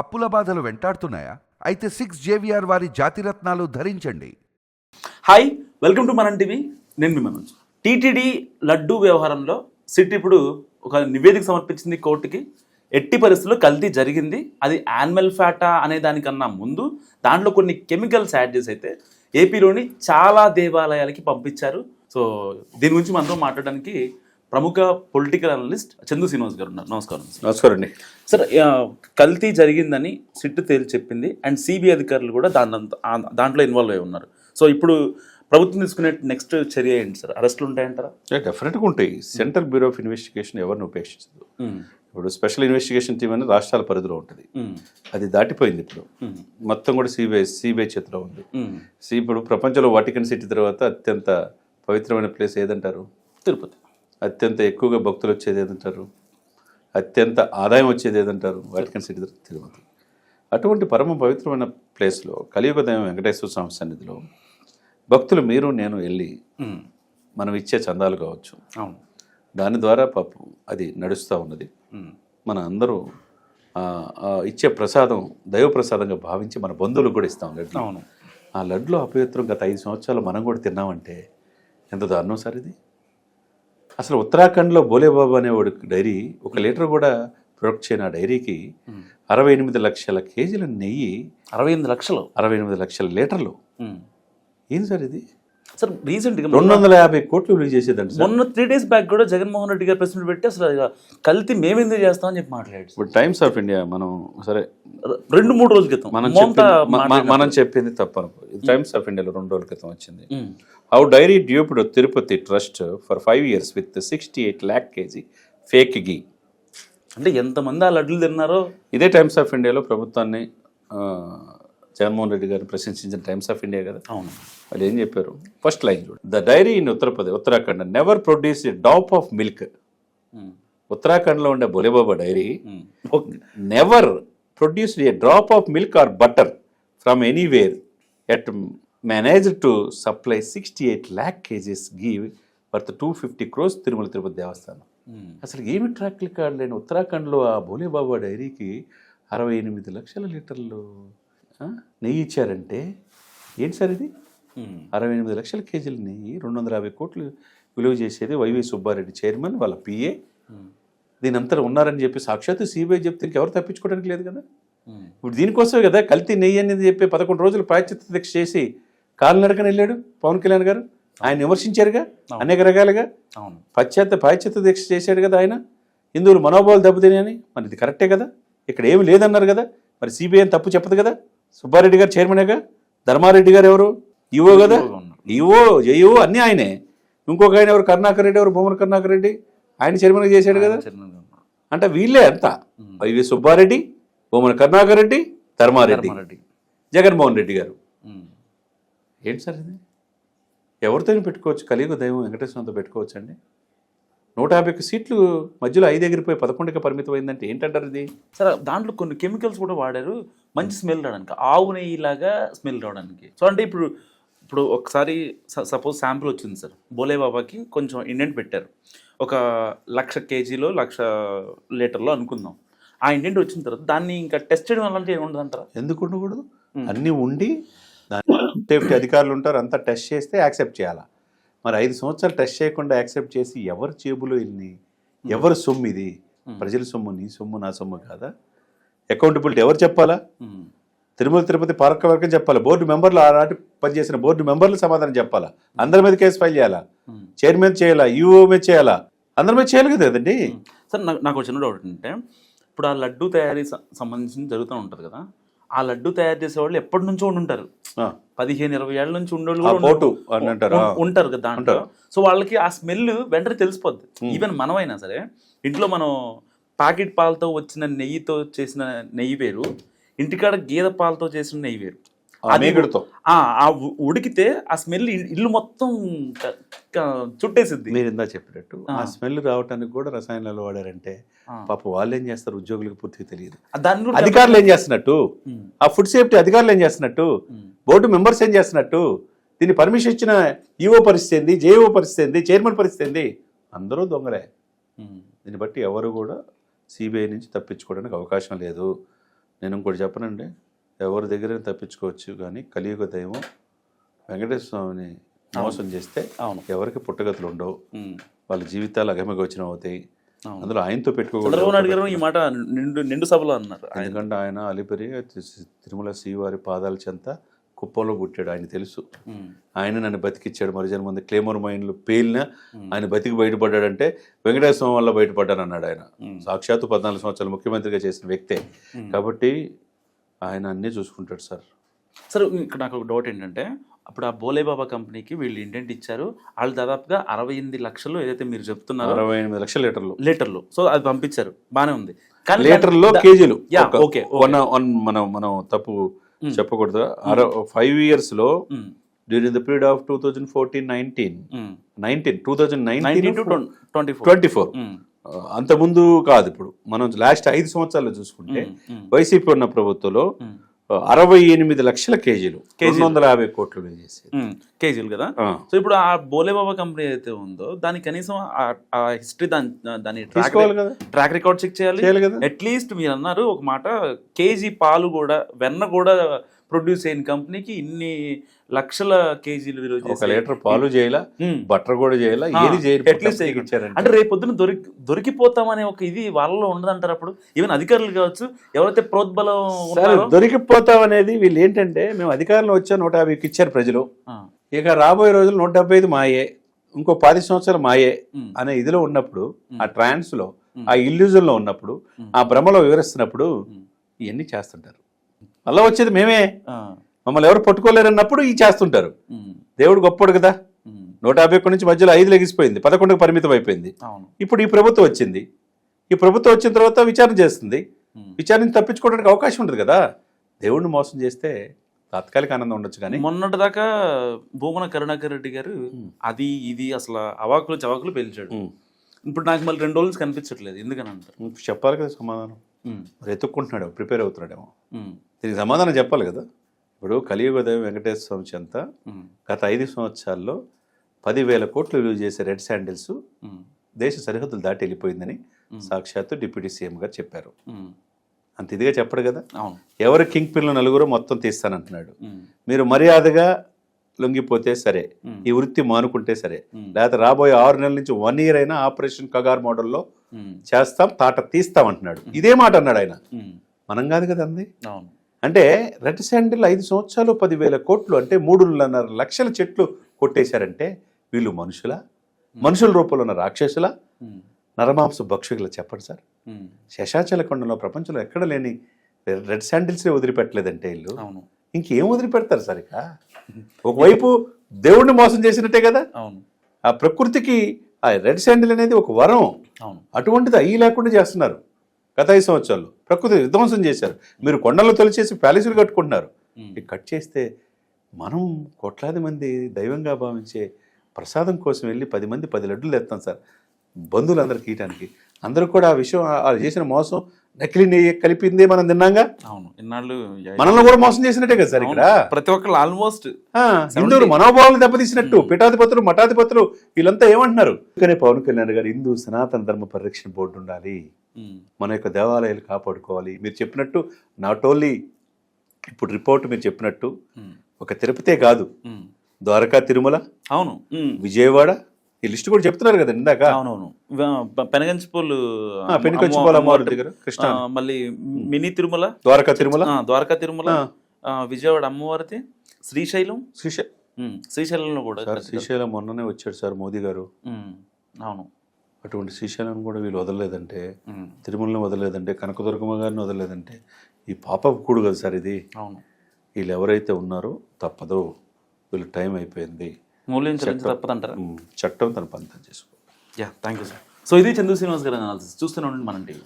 అప్పుల బాధలు వెంటాడుతున్నాయా? అయితే సిక్స్ జేవిఆర్ వారి జాతిరత్నాలు ధరించండి. Hi welcome to Manam TV. నేను మీ మనోజ్. టీటీడీ లడ్డూ వ్యవహారంలో సిట్ ఇప్పుడు ఒక నివేదిక సమర్పించింది కోర్టుకి. ఎట్టి పరిస్థితుల్లో కల్తీ జరిగింది. అది యానిమల్ ఫ్యాటా అనే దానికన్నా ముందు దాంట్లో కొన్ని కెమికల్స్ యాడ్ చేసి అయితే ఏపీలోని చాలా దేవాలయాలకి పంపించారు. సో దీని గురించి మనతో మాట్లాడడానికి ప్రముఖ పొలిటికల్ అనలిస్ట్ చందు శ్రీనివాస్ గారు ఉన్నారు. నమస్కారం. నమస్కారం అండి. సార్ కల్తీ జరిగిందని సిట్ తేల్చి చెప్పింది అండ్ సిబిఐ అధికారులు కూడా దాని దాంట్లో ఇన్వాల్వ్ అయి ఉన్నారు. సో ఇప్పుడు ప్రభుత్వం తీసుకునే నెక్స్ట్ చర్య ఏంటి సార్? అరెస్టులు ఉంటాయంటారా? డెఫినెట్గా ఉంటాయి. సెంట్రల్ బ్యూరో ఆఫ్ ఇన్వెస్టిగేషన్ ఎవరిని ఉపేక్షించదు. ఇప్పుడు స్పెషల్ ఇన్వెస్టిగేషన్ టీం అనేది రాష్ట్రాల పరిధిలో ఉంటుంది. అది దాటిపోయింది ఇప్పుడు. మొత్తం కూడా సిబిఐ సిబిఐ చేతిలో ఉంది. సి ఇప్పుడు ప్రపంచంలో వాటికన్ సిటీ తర్వాత అత్యంత పవిత్రమైన ప్లేస్ ఏదంటారు? తిరుపతి. అత్యంత ఎక్కువగా భక్తులు వచ్చేది ఏదంటారు? అత్యంత ఆదాయం వచ్చేది ఏదంటారు? Vatican City Tirupati. అటువంటి పరమ పవిత్రమైన ప్లేస్లో కలియుగ దైవం వెంకటేశ్వర స్వామి సన్నిధిలో భక్తులు మీరు నేను వెళ్ళి. మనం ఇచ్చే చందాలు కావచ్చు. అవును. దాని ద్వారా పాపం అది నడుస్తూ ఉన్నది. మన అందరూ ఇచ్చే ప్రసాదం దైవ ప్రసాదంగా భావించి మన బంధువులకు కూడా ఇస్తాం లడ్లు. అవును. ఆ లడ్లు అపవిత్రం గత ఐదు సంవత్సరాలు మనం కూడా తిన్నామంటే ఎంత దారుణం సార్ ఇది? అసలు ఉత్తరాఖండ్లో బోలేబాబు అనేవాడు డైరీ ఒక లీటర్ కూడా ప్రొడక్ట్ చేయని ఆ డైరీకి అరవై ఎనిమిది లక్షల కేజీల నెయ్యి అరవై ఎనిమిది లక్షలు. అరవై ఎనిమిది లక్షల లీటర్లు. ఏంది సార్ ఇది? సార్ రీసెంట్గా రెండు వందల యాభై కోట్లు విలువ చేసేదండి మొన్న త్రీ డేస్ బ్యాక్ కూడా జగన్మోహన్ రెడ్డి గారు ప్రెసిడెంట్ పెట్టి అసలు కల్తీ మేమెందుకు చేస్తామని చెప్పి మాట్లాడాడు సార్. ఇప్పుడు టైమ్స్ ఆఫ్ ఇండియా మనం సరే రెండు మూడు రోజుల క్రితం మనం. మనం చెప్పింది తప్పను టైమ్స్ ఆఫ్ ఇండియాలో రెండు రోజుల క్రితం వచ్చింది. How dairy duped Tirupati trust for five years with sixty eight lakh KG fake ghee అంటే ఎంతమంది ఆ లడ్లు తిన్నారో ఇదే టైమ్స్ ఆఫ్ ఇండియాలో ప్రభుత్వాన్ని జగన్మోహన్ రెడ్డి గారిని ప్రశంసించిన టైమ్స్ ఆఫ్ ఇండియా కదా? అవును. వాళ్ళు ఏం చెప్పారు? ఫస్ట్ లైన్ చూడు. The dairy in Uttar Pradesh Uttarakhand never produce a drop of milk. ఉత్తరాఖండ్లో ఉండే Bhole Baba dairy. Never produced a drop of milk or butter from anywhere yet manage to supply sixty eight lakh KGs ghee worth two fifty crores Tirumala Tirupati Devasthanam. అసలు ఏమి track record లేని ఉత్తరాఖండ్లో ఆ భోలేబాబా డైరీకి అరవై ఎనిమిది లక్షల లీటర్లు నెయ్యి ఇచ్చారంటే ఏంటి సార్ ఇది. అరవై ఎనిమిది లక్షల కేజీల నెయ్యి రెండు వందల యాభై కోట్లు విలువ చేసేది వైవి సుబ్బారెడ్డి చైర్మన్ వాళ్ళ పిఏ. దీని అంతా ఉన్నారని చెప్పి సాక్షాత్తు సిబిఐ చెప్తే ఇంకెవరు తప్పించుకోవడానికి లేదు కదా. ఇప్పుడు దీనికోసమే కదా కల్తీ నెయ్యి అనేది చెప్పి పదకొండు రోజులు ప్రాయచిత్త దీక్ష చేసి కాలినడకన వెళ్ళాడు పవన్ కళ్యాణ్ గారు. ఆయన విమర్శించారుగా? అనేక రకాలుగా? అవును. పశ్చాత్త పాశ్చాత్య దీక్ష చేశాడు కదా ఆయన? హిందువులు మనోభావాలు దెబ్బతిని మరి ఇది కరెక్టే కదా? ఇక్కడ ఏమి లేదన్నారు కదా? మరి సిబిఐ తప్పు చెప్పదు కదా? సుబ్బారెడ్డి గారు చైర్మనేగా ధర్మారెడ్డి గారు ఎవరు? ఈవో కదా. ఈవో జేఈఓ అన్నీ ఆయనే. ఇంకొక ఆయన ఎవరు? కరుణాకర్ రెడ్డి ఎవరు? భూమన కరుణాకర్ రెడ్డి. ఆయన చైర్మన్ చేశాడు కదా. అంటే వీళ్ళే అంతా. వైవి సుబ్బారెడ్డి భూమన కరుణాకర్ రెడ్డి ధర్మారెడ్డి. జగన్మోహన్ రెడ్డి గారు. ఏంటి సార్ ఇది? ఎవరితోనే పెట్టుకోవచ్చు? కలియుగ దైవం వెంకటేశ్వరంతో పెట్టుకోవచ్చు అండి నూట యాభై ఒక్క సీట్లు మధ్యలో ఐదు ఎగిరిపోయి పదకొండుకి పరిమితం అయిందంటే ఏంటంటారు ఇది సరే దాంట్లో కొన్ని కెమికల్స్ కూడా వాడారు. మంచి స్మెల్ రావడానికి ఆవు నెయ్యి లాగా స్మెల్ రావడానికి. సో అంటే ఇప్పుడు ఇప్పుడు ఒకసారి సపోజ్ శాంపుల్ వచ్చింది సార్. బోలే బాబాకి కొంచెం ఇండెంట్ పెట్టారు. ఒక లక్ష కేజీలో లక్ష లీటర్లో అనుకుందాం. ఆ ఇండెంట్ వచ్చిన తర్వాత దాన్ని ఇంకా టెస్ట్ చేయడం అలాంటివి ఏమి ఉండదు అంటారా? ఎందుకు ఉండకూడదు? అన్నీ ఉండి దాని సేఫ్టీ అధికారులు ఉంటారు. అంతా టెస్ట్ చేస్తే యాక్సెప్ట్ చేయాలా? మరి ఐదు సంవత్సరాలు టెస్ట్ చేయకుండా యాక్సెప్ట్ చేసి ఎవరు జేబులో వెళ్ళి ఎవరు సొమ్ము ఇది? ప్రజల సొమ్ము నీ సొమ్ము నా సొమ్ము కాదా? అకౌంటబిలిటీ ఎవరు చెప్పాలా? తిరుమల తిరుపతి పాలకవర్గం చెప్పాలి? బోర్డు మెంబర్లు ఆనాటి పనిచేసిన బోర్డు మెంబర్లు సమాధానం చెప్పాలా? అందరి మీద కేసు ఫైల్ చేయాలా? చైర్మన్ చేయాలా? యూఓ మీద చేయాలా? అందరి మీద చేయాలి కదా కదండి సార్ నాకు నాకు చిన్న డౌట్ ఏంటంటే ఇప్పుడు ఆ లడ్డు తయారీ సంబంధించి జరుగుతూ ఉంటుంది కదా? ఆ లడ్డు తయారు చేసే వాళ్ళు ఎప్పటి నుంచో ఉండి ఉంటారు. ఆ, పదిహేను ఇరవై ఏళ్ళ నుంచి ఉండేవాళ్ళు ఉంటారు కదా దాంట్లో. సో వాళ్ళకి ఆ స్మెల్ వెంటనే తెలిసిపోద్ది. ఈవెన్ మనమైనా సరే ఇంట్లో మనం ప్యాకెట్ పాలతో వచ్చిన నెయ్యితో చేసిన నెయ్యి వేరు ఇంటికాడ గేదె పాలతో చేసిన నెయ్యి వేరు. ఆ ఉడికితే ఆ స్మెల్ ఇల్లు మొత్తం చుట్టేసిద్ది. మీరు ఇందా చెప్పినట్టు ఆ. స్మెల్ రావడానికి కూడా రసాయనాలు వాడారంటే. పాప వాళ్ళు ఏం చేస్తారు? ఉద్యోగులకు పూర్తిగా తెలియదు. అధికారులు ఏం చేస్తున్నట్టు. ఆ ఫుడ్ సేఫ్టీ అధికారులు ఏం చేస్తున్నట్టు. బోర్డు మెంబర్స్ ఏం చేస్తున్నట్టు? దీన్ని పర్మిషన్ ఇచ్చిన ఈఓ పరిస్థితి ఏంది? జేఓ పరిస్థితి ఏంది? చైర్మన్ పరిస్థితి ఏంది? అందరూ దొంగలే. దీన్ని బట్టి ఎవరు కూడా సిబిఐ నుంచి తప్పించుకోవడానికి అవకాశం లేదు. నేను ఇంకోటి చెప్పనండి. ఎవరి దగ్గర తప్పించుకోవచ్చు కానీ కలియుగ దైవం వెంకటేశ్వర స్వామిని మోసం చేస్తే అవును. ఎవరికి పుట్టగతులు ఉండవు. వాళ్ళ జీవితాలు అగమగోచరం అవుతాయి. అందులో ఆయనతో పెట్టుకోకూడదు. గారు ఈ మాట నిండు నిండు సభలో అన్నారు. ఆయన ఎందుకంటే ఆయన అలిపిరి తిరుమల శ్రీవారి పాదాల చెంత కుప్పంలో పుట్టాడు. ఆయన తెలుసు. ఆయన నన్ను బతికిచ్చాడు. మరిజన ముందు క్లేమోర్ మైన్లు పేలిన ఆయన బతికి బయటపడ్డాడంటే వెంకటేశ్వర స్వామి వల్ల బయటపడ్డాను అన్నాడు ఆయన సాక్షాత్తు పద్నాలుగు సంవత్సరాలు ముఖ్యమంత్రిగా చేసిన వ్యక్తే. కాబట్టి ఆయన అన్నీ చూసుకుంటాడు సార్. సరే ఇక్కడ నాకు ఒక డౌట్ ఏంటంటే అప్పుడు ఆ బోలేబాబా కంపెనీకి వీళ్ళు ఇంటెంట్ ఇచ్చారు. వాళ్ళు దాదాపుగా అరవై ఎనిమిది లక్షలు ఏదైతే మీరు చెప్తున్నారో అరవై ఎనిమిది లక్షల లీటర్లు. లీటర్లు. సో అది పంపించారు. బానే ఉంది. కానీ లీటర్లో కేజీలు. ఓకే, వన్ వన్ మనం మనం తప్పు చెప్పకూడదు. ఫైవ్ ఇయర్స్లో during the period of two thousand fourteen nineteen. Nineteen two thousand 19 to nineteen 24. Twenty four um, అంత ముందు కాదు ఇప్పుడు. మనం లాస్ట్ ఐదు సంవత్సరాలు చూసుకుంటే వైసీపీ ఉన్న ప్రభుత్వంలో అరవై ఎనిమిది లక్షల కేజీలు రెండు వందల యాభై కోట్లు కేజీలు కదా. సో ఇప్పుడు ఆ బోలేబాబా కంపెనీ ఏదైతే ఉందో దాని కనీసం ఆ- హిస్టరీ దాని దాని ట్రాక్ రికార్డ్ చెక్ చేయాలి. అట్లీస్ట్ మీరు అన్నారు ఒక మాట కేజీ పాలు కూడా వెన్న కూడా ప్రొడ్యూస్ అయిన కంపెనీకి ఇన్ని లక్షల కేజీలు విలువ ఒక చేసే- లీటర్ పాలు చేయాల. బట్టర్ కూడా చేయాల ఏది. ఇచ్చారంటే అంటే రేపు పొద్దున దొరికి దొరికిపోతామనే ఒక ఇది వాళ్ళలో ఉండదంటారు అప్పుడు ఈవెన్ అధికారులు కావచ్చు ఎవరైతే ప్రోద్బలం దొరికిపోతాం అనేది వీళ్ళు ఏంటంటే మేము అధికారంలో వచ్చా నూట యాభైకి ఇచ్చారు ప్రజలు ఇక రాబోయే రోజులు నూట డెబ్బై ఐదు మాయే ఇంకో పది సంవత్సరాలు మాయే అనే ఇదిలో ఉన్నప్పుడు ఆ ట్రాన్స్లో ఉమ్. ఆ ఇల్యూజన్లో ఉన్నప్పుడు. ఆ భ్రమలో వివరిస్తున్నప్పుడు. ఇవన్నీ చేస్తుంటారు మళ్ళీ వచ్చేది మేమే. మమ్మల్ని ఎవరు పట్టుకోలేరు అన్నప్పుడు ఈ చేస్తుంటారు. దేవుడు గొప్పడు కదా. నూట యాభై ఒక్క నుంచి మధ్యలో ఐదు లెగిసిపోయింది. పదకొండుకు పరిమితం అయిపోయింది. అవును. ఇప్పుడు ఈ ప్రభుత్వం వచ్చింది. ఈ ప్రభుత్వం వచ్చిన తర్వాత విచారణ చేస్తుంది. విచారణ తప్పించుకోవడానికి అవకాశం ఉంటుంది కదా. దేవుడిని మోసం చేస్తే తాత్కాలిక ఆనందం ఉండొచ్చు కానీ. మొన్నటి దాకా భూమన కరుణాకర్ రెడ్డి గారు అది ఇది అసలు అవాకులు చవాకులు పేల్చాడు. ఇప్పుడు నాకు మళ్ళీ రెండు రోజులు కనిపించట్లేదు. ఎందుకని అంటారు? చెప్పాలి కదా సమాధానం. మరి ప్రిపేర్ అవుతున్నాడేమో. దీనికి సమాధానం చెప్పాలి కదా. ఇప్పుడు కలియుగ దైవం వెంకటేశ్వర స్వామి చెంత గత ఐదు సంవత్సరాల్లో పదివేల కోట్లు విలువ చేసే రెడ్ శాండిల్స్ దేశ సరిహద్దులు దాటి వెళ్ళిపోయిందని. సాక్షాత్తు డిప్యూటీ సీఎం గారు చెప్పారు. అంత ఇదిగా చెప్పడు కదా. ఎవరు కింగ్ పిల్లలు నలుగురు మొత్తం తీస్తానంటున్నాడు. మీరు మర్యాదగా లొంగిపోతే సరే ఈ వృత్తి మానుకుంటే సరే లేకపోతే రాబోయే ఆరు నెలల నుంచి వన్ ఇయర్ అయినా ఆపరేషన్ కగార్ మోడల్లో చేస్తాం తాట తీస్తాం అంటున్నాడు. ఇదే మాట అన్నాడు ఆయన. మనం కాదు కదా అంది. అవును. అంటే రెడ్ శాండిల్ ఐదు సంవత్సరాలు పదివేల కోట్లు అంటే మూడున్నర లక్షల చెట్లు కొట్టేశారంటే వీళ్ళు మనుషుల? మనుషుల రూపంలో ఉన్న రాక్షసుల? నరమాంస భక్షకుల చెప్పండి సార్. శశాచల కొండలో ప్రపంచంలో ఎక్కడ లేని రెడ్ శాండిల్స్నే వదిలిపెట్టలేదంటే వీళ్ళు? అవును. ఇంకేం వదిలిపెడతారు సార్ ఇక? ఒకవైపు దేవుణ్ణి మోసం చేసినట్టే కదా? అవును. ఆ ప్రకృతికి ఆ రెడ్ శాండిల్ అనేది ఒక వరం. అవును. అటువంటిది అయ్యి లేకుండా చేస్తున్నారు. గత ఐదు సంవత్సరాలు ప్రకృతి విధ్వంసం చేశారు. మీరు కొండలు తొలిచేసి ప్యాలెస్లు కట్టుకుంటున్నారు. కట్ చేస్తే మనం కోట్లాది మంది దైవంగా భావించే ప్రసాదం కోసం వెళ్ళి పది మంది పది లడ్డులు తెస్తాం సార్. బంధువులందరికీ ఇయటానికి అందరూ కూడా ఆ విషయం వాళ్ళు చేసిన మోసం నకిలీ నెయ్యి కలిపిందే మనం తిన్నాగా? అవును. ఇన్నాళ్ళు మనల్ని కూడా మోసం చేసినట్టే కదా సార్ ఇక్కడ. ప్రతి ఒక్కరు ఆల్మోస్ట్ హిందువులు మనోభావాలు దెబ్బతీసినట్టు పీఠాధిపతులు మఠాధిపతులు వీళ్ళంతా ఏమంటున్నారు? అందుకనే పవన్ కళ్యాణ్ గారు హిందూ సనాతన ధర్మ పరిరక్షణ బోర్డు ఉండాలి. మన యొక్క దేవాలయాలు కాపాడుకోవాలి. మీరు చెప్పినట్టు నాట్ ఓన్లీ ఇప్పుడు రిపోర్ట్ మీరు చెప్పినట్టు ఒక తిరుపతే కాదు. ద్వారకా తిరుమల అవును. విజయవాడ ఈ లిస్ట్ కూడా చెప్తున్నారు కదా ఇందాక. అవునవును. పెనగంచిపోలు ఆ, పెనుకొచ్చిపోల అమ్మవారి దగ్గర కృష్ణ. మళ్ళీ మినీ తిరుమల ద్వారకా తిరుమల. ద్వారకా తిరుమల విజయవాడ అమ్మవారిది శ్రీశైలం. శ్రీశై ఉమ్, శ్రీశైలంలో కూడా శ్రీశైలం మొన్ననే వచ్చాడు సార్ మోదీ గారు. అవును. అటువంటి శ్రీశైలం కూడా వీళ్ళు వదలలేదంటే తిరుమలని వదలలేదంటే కనకదుర్గమ్మ గారిని వదలలేదంటే ఈ పాప కూడు కదా సార్ ఇది. అవును. వీళ్ళు ఎవరైతే ఉన్నారో తప్పదు. వీళ్ళు టైం అయిపోయింది. తప్పదంటారా చట్టం తన పంతం చేసుకో. Yeah thank you sir. So ఇది చందు శ్రీనివాస్ గారి అనాలిసిస్. చూస్తూనే ఉండండి మనం టీవీ.